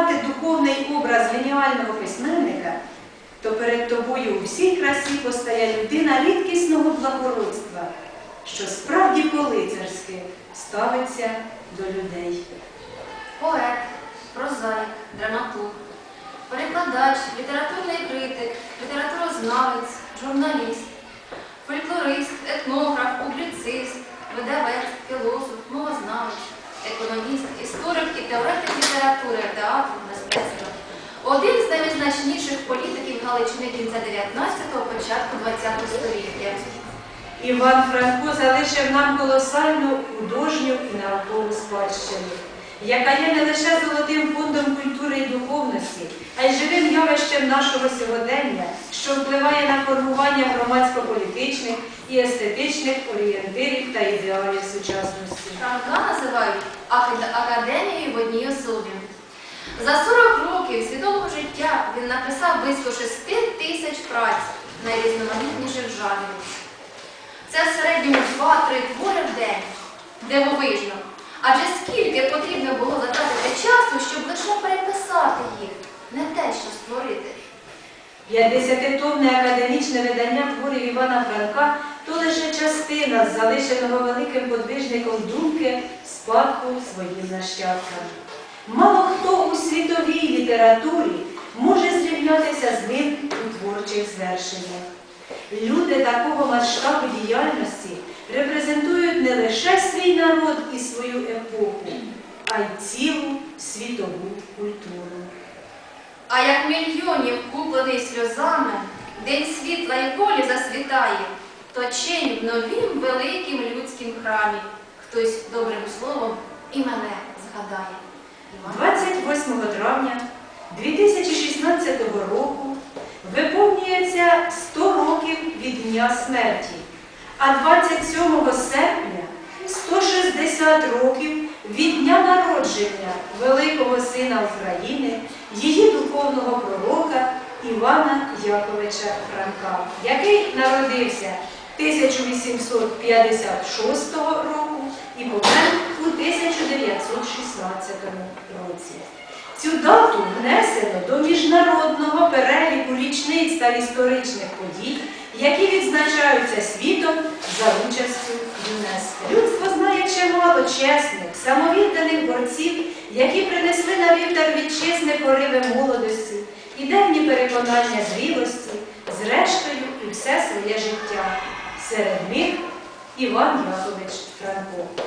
намалювати духовний образ геніального письменника, то перед тобою у всій красі постає людина рідкісного благородства, що справді по-лицарськи ставиться до людей. Поет, прозаїк, драматург, перекладач, літературний критик, літературознавець, журналіст, фольклорист, етнограф, публіцист, видавець, філософ, мовознавець, економіст, історик і теоретик літератури, театру, мистецтва. Один з найвизначніших політиків Галичини кінця 19-го, початку 20-го століття. Іван Франко залишив нам колосальну художню і наукову спадщину, яка є не лише золотим фондом культури і духовності, а й живим явищем нашого сьогодення, що впливає на формування громадсько-політичних і естетичних орієнтирів та ідеалів сучасності. Франка називають акад- академією в одній особі. За 40 років свідомого життя він написав близько 6 тисяч праць найрізноманітніших жанрів. Це в середньому 2-3 твори в день, дивовижно. Адже скільки потрібно було затратити часу, щоб лише переписати їх, не те, що створити. П'ятдесятитомне академічне видання творів Івана Франка то лише частина залишеного великим подвижником думки спадку своїм нащадкам. Мало хто у світовій літературі може зрівнятися з ним у творчих звершеннях. Люди такого масштабу діяльності репрезентують не лише свій народ і свою епоху, а й цілу світову культуру. А як мільйонів куплений сльозами, день світла і волі засвітає, то чень в новім великим людським храмі. Хтось добрим словом і мене згадає. 28 травня 2016 року виповнюється 100 років від Дня смерті, а 27 серпня 160 років від дня народження великого сина України, її духовного пророка Івана Яковича Франка, який народився 1856 року і помер у 1916 році. Цю дату внесено до міжнародного переліку річниць та історичних подій, які відзначаються світом за участю ЮНЕСКО. Людство знає чимало чесних, самовідданих борців, які принесли на вівтар вітчизни пориви молодості, ідейні переконання зрілості, зрештою і все своє життя. Серед них Іван Якович Франко.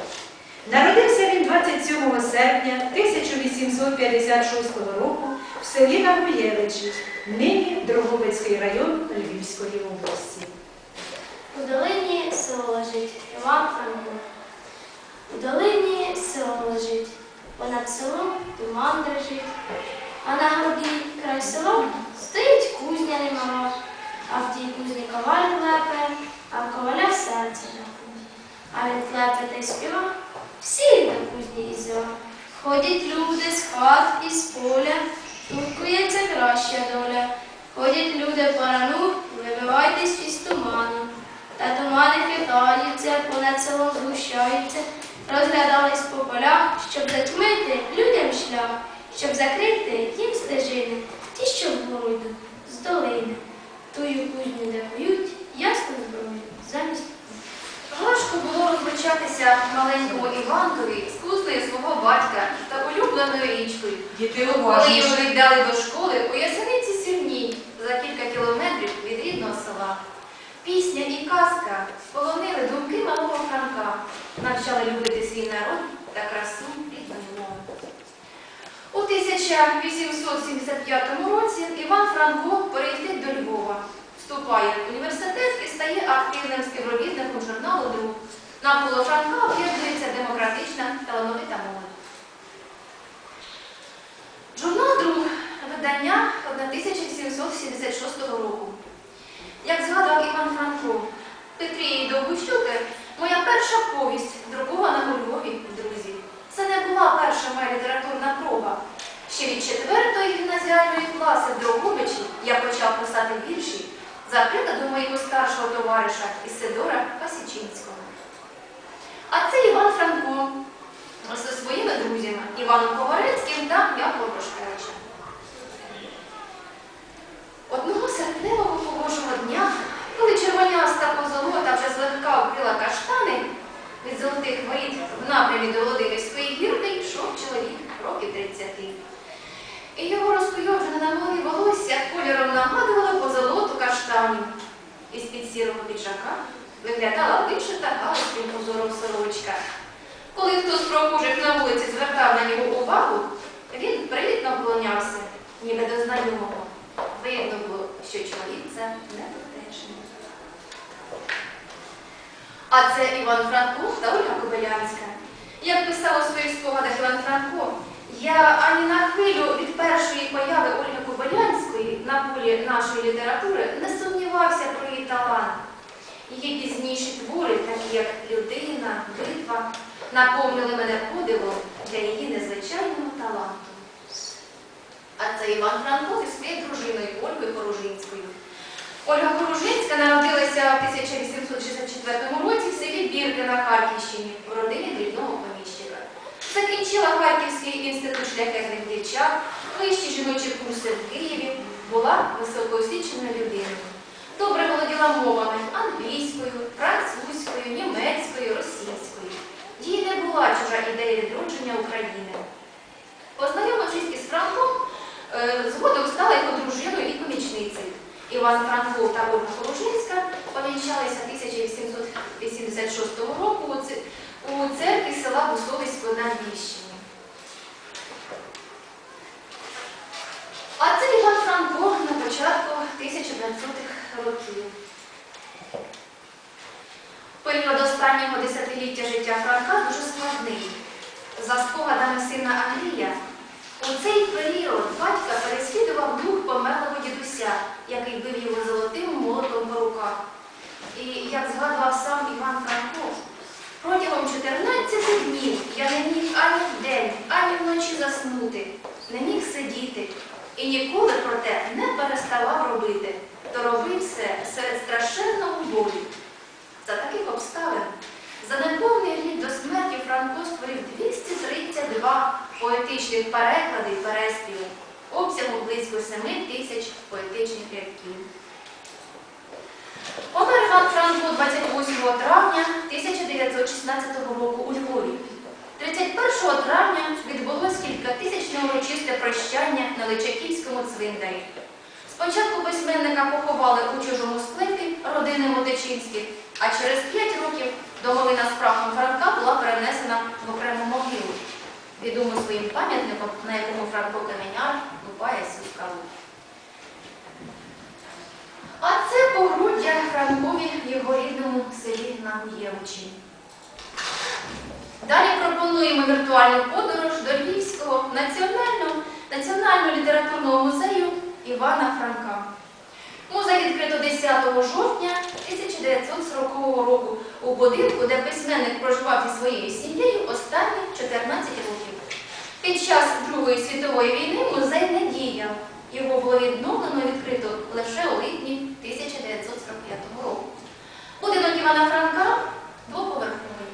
Народився він 27 серпня 1856 року в селі Нагуєвичі, нині Дрогобицький район Львівської області. У долині село лежить, Іван Франко. У долині село лежить, понад селом туман дрижить, а на горді край села стоїть кузня немала, а в тій кузні коваль клепе, а в коваля серце рахує. А він клепе та й співа, всі до кузні. Ходять люди з хат і з поля, тумкується краща доля. Ходять люди по рану, вибивайтесь із туману. Та тумани хитаються, понад селом згущаються, розглядались по полях, щоб затьмити людям шлях, щоб закрити їм стежини, ті, що вгору йдуть, з долини. Тую кузню, де кують, ясну зброю, замість Важко було розлучатися маленькому Іванкові свого батька та улюбленою річкою. Діти Коли його віддали до школи у Ясениці Сірній за кілька кілометрів від рідного села. Пісня і казка сполонили думки малого Франка, навчали любити свій народ та красу рідної мови. У 1875 році Іван Франко переїздить до Львова, вступає в університет і стає активним співробітником журналу «Друг». Навколо Франка об'єднується демократична талановита молодь. Журнал Друг видання 1776 року. Як згадав Іван Франко, Петрії Довгощуки, моя перша повість, друкована у Львові, друзі. Це не була перша моя літературна проба. Ще від четвертої гімназіальної класи в Дрогобичі я почав писати вірші за прикладом моєго старшого товариша Ісидора Пасічинського. А це Іван Франко зі своїми друзями. Іваном Поворецьким та Яковом Прошковичем. Одного серпневого погожого дня, коли червоняста позолота вже злегка вкрила каштани, від золотих воріт в напрямі до Володимирської гірки йшов чоловік років 30. І його розкуйовджене на голові волосся кольором нагадувало позолоту каштанів. Із-під сірого піджака виглядала вишита галузьким узором сорочка. Коли хтось прохожих на вулиці звертав на нього увагу, він привітно вклонявся, ніби до знайомого. Видно було, що чоловік це не дотечний. А це Іван Франко та Ольга Кобилянська. Як писав у своїх спогадах Іван Франко, я ані на хвилю від першої появи Ольги Кобилянської на полі нашої літератури не сумнівався про її талант. Її пізніші твори, такі як Людина, Битва, наповнили мене подивом для її незвичайного таланту. А це Іван Франко зі своєю дружиною Ольгою Поружинською. Ольга Поружинська народилася в 1994 році в селі Бірки на Харківщині в родині дрібного поміщика. Закінчила Харківський інститут шляхетних дівчат, вищі жіночі курси в Києві, була високоосвіченою людиною. Добре володіла мовами англійською, французькою, німецькою, російською. Їй не була чужа ідея відродження України. Познайомившись із Франком, е, згодом стала його дружиною і помічницею. Іван Франков та Ольга Хоружинська помічалися 1800 1976 року у церкві села Бусовисько на Львівщині. А це Іван Франко на початку 1900-х років. Період останнього десятиліття життя Франка дуже складний. За спогадами сина Андрія, у цей період батька переслідував дух померлого дідуся, який бив його золотим молотом і як згадував сам Іван Франко, протягом 14 днів я не міг ані вдень, ані вночі заснути, не міг сидіти і ніколи проте не переставав робити, то робив все серед страшенного болю. За таких обставин за неповний рік до смерті Франко створив 232 поетичних переклади і переспіви, обсягом близько 7 тисяч поетичних рядків. Помер Іван Франко 28 травня 1916 року у Львові. 31 травня відбулось кількатисячне урочисте прощання на Личаківському цвинтарі. Спочатку письменника поховали у чужому склепі родини Мотичинських, а через 5 років домовина з прахом Франка була перенесена в окрему могилу, відому своїм пам'ятником, на якому Франко Каменяр лупає цю скалу. А це погруддя Франкові в його рідному селі Нагуєвичі. Далі пропонуємо віртуальну подорож до Львівського національного, літературного музею Івана Франка. Музей відкрито 10 жовтня 1940 року у будинку, де письменник проживав зі своєю сім'єю останні 14 років. Під час Другої світової війни музей не діяв. Його було відновлено і відкрито лише у липні 1945 року. Будинок Івана Франка двоповерховий.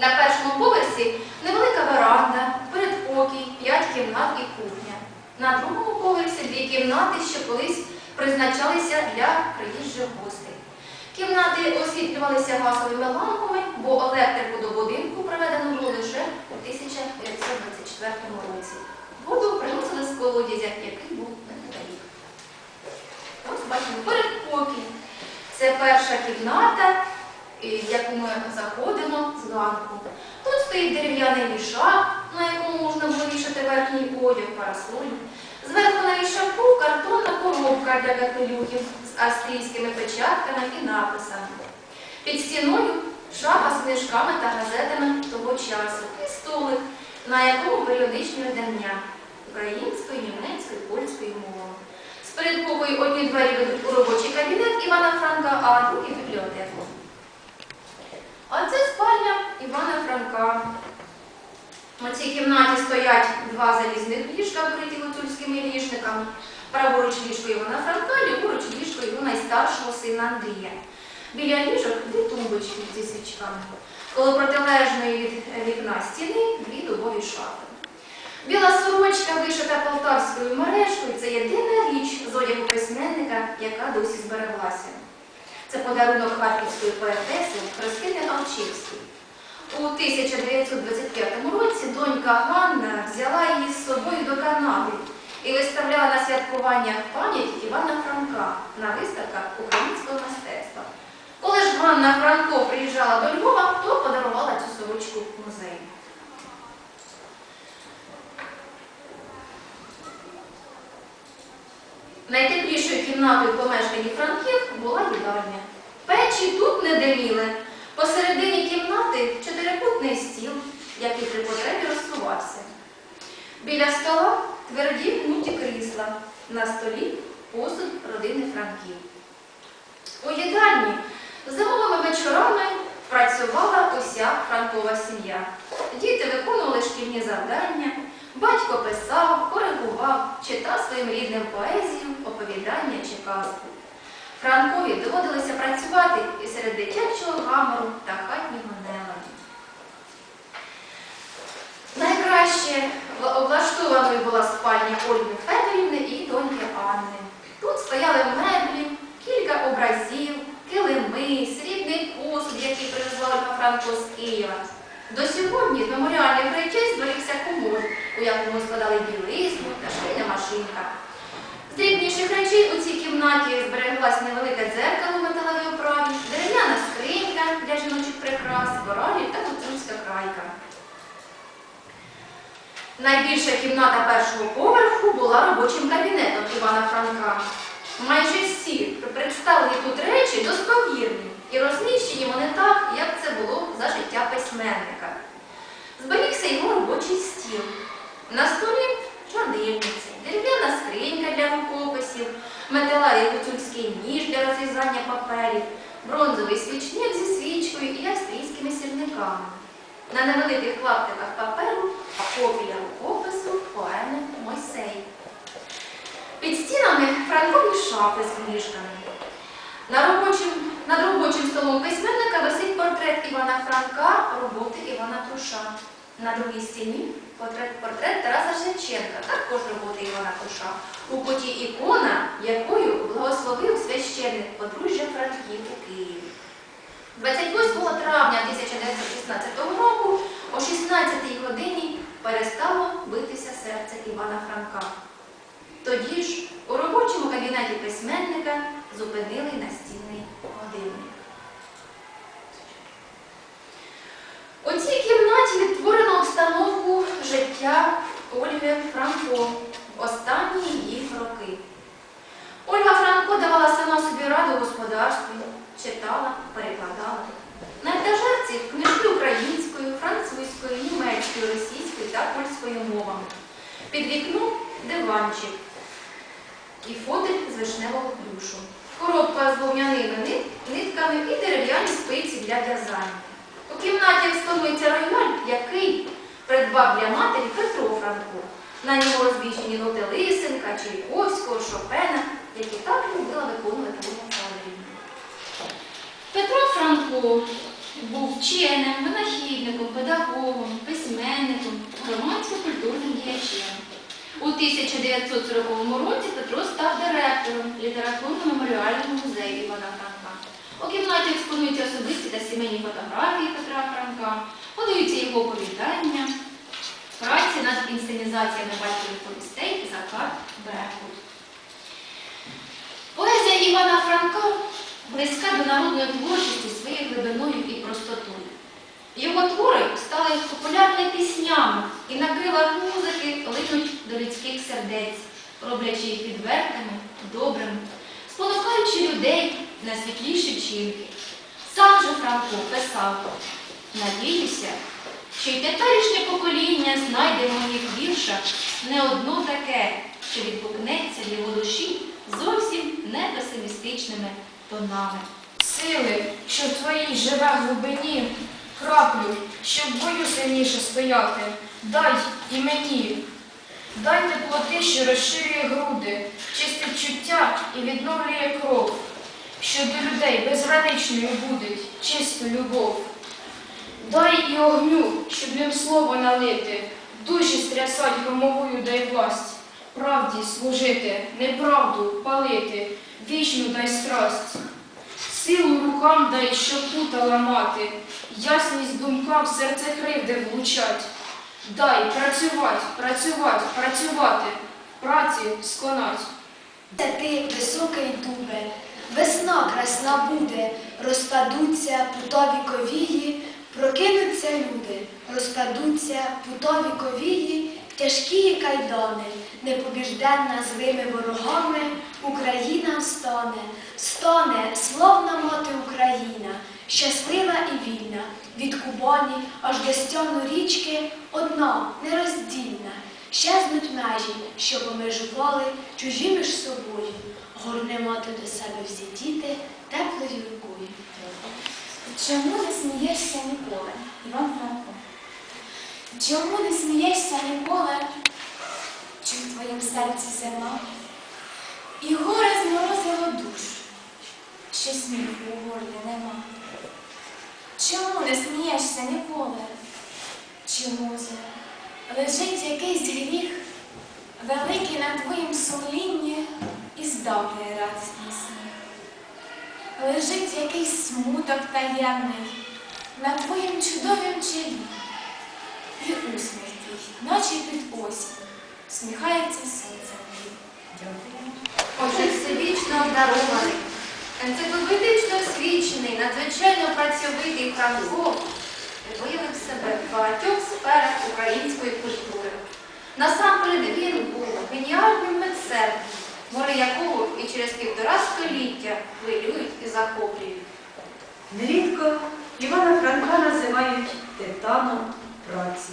На першому поверсі невелика веранда, передпокій, п'ять кімнат і кухня. На другому поверсі дві кімнати, що колись призначалися для приїжджих гостей. Кімнати освітлювалися газовими лампами, бо електрику до будинку проведено було лише у 1924 році. Воду приносили з колодязя, який був неподалік. Ось бачимо передпокій. Це перша кімната, яку ми заходимо зранку. Тут стоїть дерев'яний вішак, на якому можна було вішати верхній одяг, парасоль. Зверху на вішаку картонна коробка для капелюхів з австрійськими печатками і написами. Під стіною шафа з книжками та газетами того часу і столик, на якому періодичні видання українською, німецькою, польською мовами. Передковою одні двері ведуть у робочий кабінет Івана Франка, а другі бібліотеку. А це спальня Івана Франка. У цій кімнаті стоять два залізних ліжка, вкриті гуцульськими ліжниками. Праворуч ліжко Івана Франка, ліворуч ліжко його найстаршого сина Андрія. Біля ліжок дві тумбочки зі свічками. Коло протилежної від вікна стіни дві дубові шафи. Біла сорочка, вишита полтавською мережкою, це єдина річ з одягу письменника, яка досі збереглася. Це подарунок харківської поетеси Христини Алчевської. У 1925 році донька Ганна взяла її з собою до Канади і виставляла на святкуваннях пам'ять Івана Франка на виставках українського мистецтва. Коли ж Ганна Франко приїжджала до Львова, то подарувала цю сорочку музею. Найтеплішою кімнатою в Франків була їдальня. Печі тут не диміли. Посередині кімнати чотирикутний стіл, який при потребі розсувався. Біля стола тверді гнуті крісла, на столі посуд родини Франків. У їдальні зимовими вечорами працювала уся Франкова сім'я. Діти виконували шкільні завдання, батько писав, коригував, читав своїм рідним поезію, оповідання чи казку. Франкові доводилося працювати і серед дитячого гамору та хатнього неладу. Найкраще облаштованою була спальня Ольги Федорівни і доньки Анни. Тут стояли меблі, кілька образів, килими, срібний посуд, який привезла Франко з Києва. До сьогодні з меморіальних речей зберігся комод, у якому складали білизну та швейна машинка. З дрібніших речей у цій кімнаті збереглась невелике дзеркало в металевій оправі, дерев'яна скринька для жіночих прикрас, коралі та гуцульська крайка. Найбільша кімната першого поверху була робочим кабінетом Івана Франка. Майже всі представлені тут речі достовірні і розміщені вони так, як це було за життя письменника. Зберігся його робочий стіл. На столі чорнильниці, дерев'яна скринька для рукописів, металевий гуцульський ніж для розрізання паперів, бронзовий свічник зі свічкою і австрійськими сірниками. На невеликих клаптиках паперу копія рукопису поеми Мойсей. Під стінами франкові шафи з книжками. На робочим, над робочим столом письменника висить портрет Івана Франка, роботи Івана Труша. На другій стіні портрет, Тараса Шевченка, також роботи Івана Труша. У куті ікона, якою благословив священник подружжя Франків у Києві. 28 травня 1916 року о 16-й годині перестало битися серце Івана Франка. Тоді ж у робочому кабінеті письменника зупинили настільний годинник. У цій кімнаті відтворено обстановку життя Ольги Франко в останні її роки. Ольга Франко давала сама собі раду в господарстві, читала, перекладала. На етажерці книжки українською, французькою, німецькою, російською та польською мовами. Під вікном диванчик і фотель з вишневого плюшу. Коробка з вовняними нитками і дерев'яні спиці для в'язання. У кімнаті експонується рояль, який придбав для матері Петро Франко. На ньому розвішені ноти Лисенка, Чайковського, Шопена, які так любила виконувати Ольга Федорівна. Петро Франко був вченим, винахідником, педагогом, письменником, громадсько-культурним діячем. У 1940 році Петро став директором літературно-меморіального музею Івана Франка. У кімнаті експонуються особисті та сімейні фотографії Петра Франка, подаються його оповідання, праці над інсценізаціями батьківих повістей і Закат Беркут. Поезія Івана Франка близька до народної творчості своєю глибиною і простотою. Його твори стали популярними піснями і на крилах музики линуть до людських сердець, роблячи їх відвертими, добрими, спонукаючи людей на світліші вчинки. Сам же Франко писав, надіюся, що й теперішнє покоління знайде в моїх віршах не одно таке, що відгукнеться в його душі зовсім не песимістичними тонами. Сили, що в твоїй живе глибині, краплю, щоб бою сильніше стояти, дай і мені. Дай теплоти, що розширює груди, чистить чуття і відновлює кров, що до людей безграничною будить чисту любов. Дай і огню, щоб ним слово налити, душі стрясать громовою дай власть. Правді служити, неправду палити, вічну дай страсть. Силу рукам дай, щоб пута ламати, ясність думкам серце кривди влучать. Дай працювать, працювать, працювати, праці сконать. Ти високий дубе, весна красна буде, розпадуться путові ковії, прокинуться люди, розпадуться путові ковії, тяжкі кайдани, непобіжденна злими ворогами, Україна встане, встане славна мати Україна, щаслива і вільна, від Кубані аж до стяну річки, одна, нероздільна. Щезнуть межі, що помежували чужі між собою, горне мати до себе всі діти теплою рукою. Чому не смієшся ніколи? Іван Франко. Чому не смієшся ніколи? Чи в твоїм серці зима? І горе зморозило душу, що сміху у горлі нема. Чому не смієшся ніколи? Чи може лежить якийсь гріх, великий на твоїм сумлінні і здавлює радісний сміх? Лежить якийсь смуток таємний на твоїм чудовім чолі. І усміх твій, наче під осінь, сміхається сонце. Отже, всевічно обдарований, енциклопедично освічений, надзвичайно працьовитий Франко виявив себе в багатьох сферах української культури. Насамперед він був геніальним митцем, море якого і через півтора століття хвилюють і захоплюють. Нерідко Івана Франка називають титаном праці.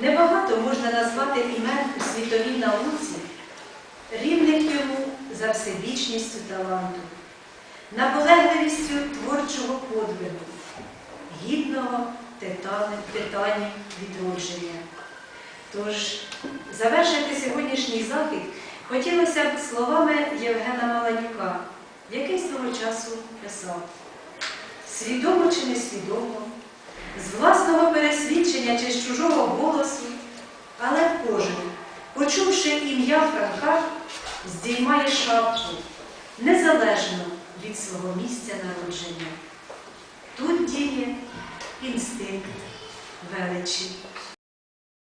Небагато можна назвати імен у світовій науці, рівних йому за всебічністю таланту, наполегливістю творчого подвигу, гідного титанів відродження. Тож, завершити сьогоднішній захід хотілося б словами Євгена Маланюка, який свого часу писав свідомо чи несвідомо, з власного пересвідчення чи з чужого голосу, але кожен, почувши ім'я Франка, здіймає шапку незалежно від свого місця народження. Тут діє інстинкт величі.